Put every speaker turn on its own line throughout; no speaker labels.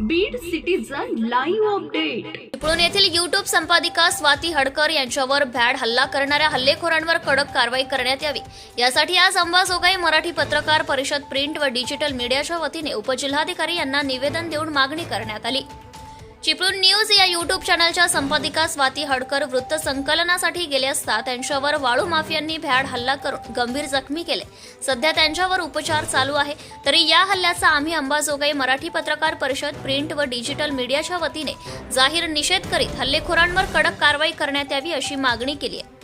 Beed citizen live update
Chiplun येथील YouTube संपादिका Swati Hadkar यांच्यावर भॅड हल्ला करणाऱ्या हल्लेखोरांवर कडक कारवाई करण्यात यावी. यासाठी आज अंबाजोगाई मराठी पत्रकार परिषद प्रिंट व डिजिटल मीडियाच्या वतीने उपजिल्हाधिकारी यांना निवेदन देऊन मागणी करण्यात आली. चिपळूण न्यूज या युट्यूब चॅनलच्या संपादिका स्वाती हडकर वृत्त संकलनासाठी गेले असता त्यांच्यावर वाळू माफियांनी भ्याड हल्ला करून गंभीर जखमी केले. सध्या त्यांच्यावर उपचार चालू आहे. तरी या हल्ल्याचा आम्ही अंबाजोगाई मराठी पत्रकार परिषद प्रिंट व डिजिटल मीडियाच्या वतीने जाहीर निषेध करीत हल्लेखोरांवर कडक कारवाई करण्यात यावी अशी मागणी केली आहे.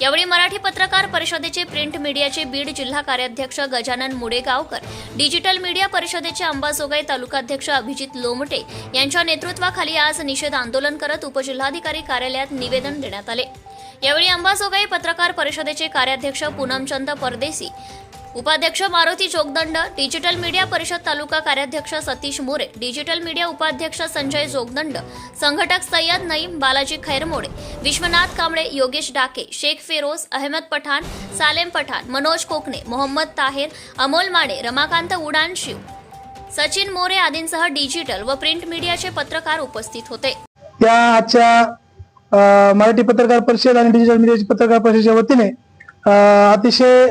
यावेळी मराठी पत्रकार परिषदेचे प्रिंट मीडियाचे बीड जिल्हा कार्याध्यक्ष गजानन मुडेगावकर डिजिटल मीडिया परिषदेचे अंबाजोगाई तालुकाध्यक्ष अभिजित लोमटे यांच्या नेतृत्वाखाली आज निषेध आंदोलन करत उपजिल्हाधिकारी कार्यालयात निवेदन देण्यात आले. यावेळी अंबाजोगाई पत्रकार परिषदेचे कार्याध्यक्ष पूनमचंद परदेसी उपाध्यक्ष मारुती जोगदंड डिजिटल मीडिया परिषद तालुका कार्याध्यक्ष सतीश मोरे डिजिटल मीडिया उपाध्यक्ष संजय जोगदंड संघटक सय्यद नईम बालाजी खैरमोडे विश्वनाथ कांबळे योगेश डाके शेख फेरोज अहमद पठाण सालेम पठाण मनोज कोकणे मोहम्मद ताहेर अमोल माने रमाकांत उडान शिव सचिन मोरे आदींसह डिजिटल व प्रिंट मीडियाचे पत्रकार उपस्थित होते.
या आजच्या मराठी पत्रकार परिषद आणि डिजिटल मीडियाची पत्रकार परिषदेच्या वतीने अतिशय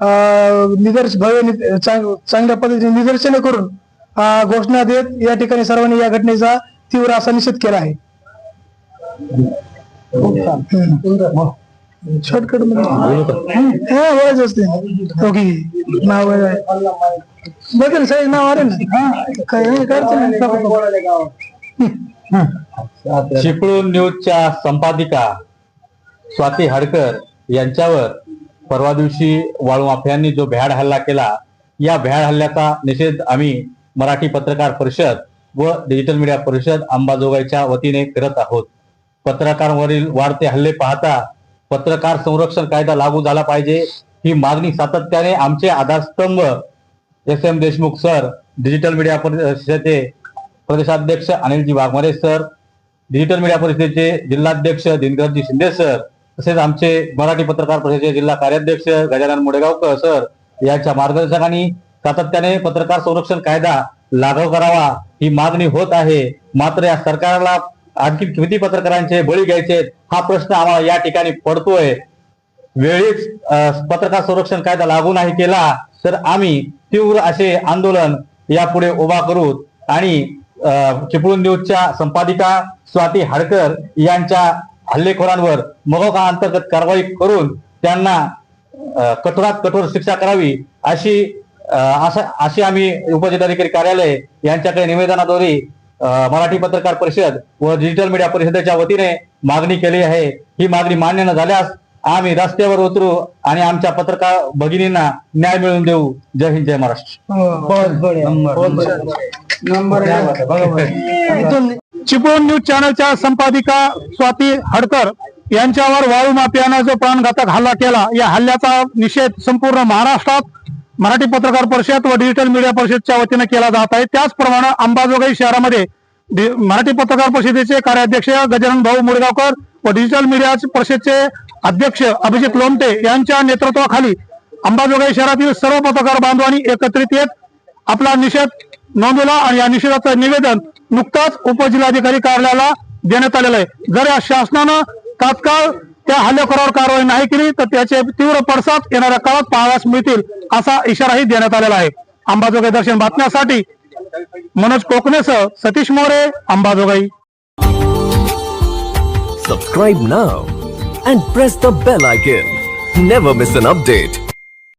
निदर्श भव्य चांगल्या पद्धतीने निदर्शने करून घोषणा देत या ठिकाणी सर्वांनी या घटनेचा तीव्र असा निषेध केला आहे. शॉर्टकटमध्ये. हा असते ओके. नाव. बघेल साहेब नाव आले ना. काय
न्यूजच्या संपादिका स्वाती हडकर यांच्यावर परवा दिवशी वाळू माफियांनी जो भ्याड हल्ला केला या भ्याड हल्ल्याचा निषेध आम्ही मराठी पत्रकार परिषद व डिजिटल मीडिया परिषद अंबाजोगाईच्या वतीने करत आहोत. पत्रकारांवरील वाढते हल्ले पाहता पत्रकार संरक्षण कायदा लागू झाला पाहिजे ही मागणी सातत्याने आमचे आधारस्तंभ. S M Deshmukh sir digital media परिषदेचे प्रदेशाध्यक्ष Anilji Waghmare sir digital media परिषदेचे जिल्हाध्यक्ष दिनकरजी शिंदे सर तसेच आमचे मराठी पत्रकार परिषदेचे जिल्हा कार्याध्यक्ष गजानन मुडेगावकर सर यांच्या मार्गदर्शकांनी सातत्याने पत्रकार संरक्षण कायदा लागू करावा ही मागणी होत आहे. मात्र या सरकारला आणखी किती पत्रकारांचे बळी घ्यायचे हा प्रश्न आम्हाला या ठिकाणी पडतोय. वेळीच पत्रकार संरक्षण कायदा लागू नाही केला तर आम्ही तीव्र असे आंदोलन यापुढे उभा करू. आणि चिपळूण न्यूजच्या संपादिका स्वाती हडकर यांच्या हल्लेखोरांवर महोका अंतर्गत कारवाई करून त्यांना कठोरात कठोर शिक्षा करावी अशी अशा आम्ही उपजिल्हाधिकारी कार्यालय यांच्याकडे निवेदनाद्वारे मराठी पत्रकार परिषद व डिजिटल मीडिया परिषदेच्या वतीने मागणी केली आहे. ही मागणी मान्य न झाल्यास आम्ही रस्त्यावर उतरू आणि आमच्या पत्रकार भगिनींना न्याय मिळवून देऊ. जय हिंद जय महाराष्ट्र.
चिपळूण न्यूज चॅनलच्या संपादिका स्वाती हडकर यांच्यावर वाळू माफियानं जो प्राणघातक हल्ला केला या हल्ल्याचा निषेध संपूर्ण महाराष्ट्रात मराठी पत्रकार परिषद व डिजिटल मीडिया परिषदच्या वतीने केला जात आहे. त्याचप्रमाणे अंबाजोगाई शहरामध्ये मराठी पत्रकार परिषदेचे कार्याध्यक्ष गजानन भाऊ मुरगावकर व डिजिटल मीडिया परिषदचे अध्यक्ष अभिजित लोमटे यांच्या नेतृत्वाखाली अंबाजोगाई शहरातील सर्व पत्रकार बांधवांनी एकत्रित येत आपला निषेध नोंदवला आणि या निषेधाचं निवेदन नुकताच उपजिल्हाधिकारी कार्यालयाला देण्यात आलेलं आहे. जर या शासनानं तात्काळ त्या हल्लेखोरावर कारवाई नाही केली तर त्याचे तीव्र पडसाद येणाऱ्या काळात पाहाव्यास मिळतील असा इशाराही देण्यात आलेला आहे. अंबाजोगाई दर्शन बातम्यासाठी Manoj कोकणेसह Satish More Ambajogai.
Subscribe now and press the bell icon never miss an update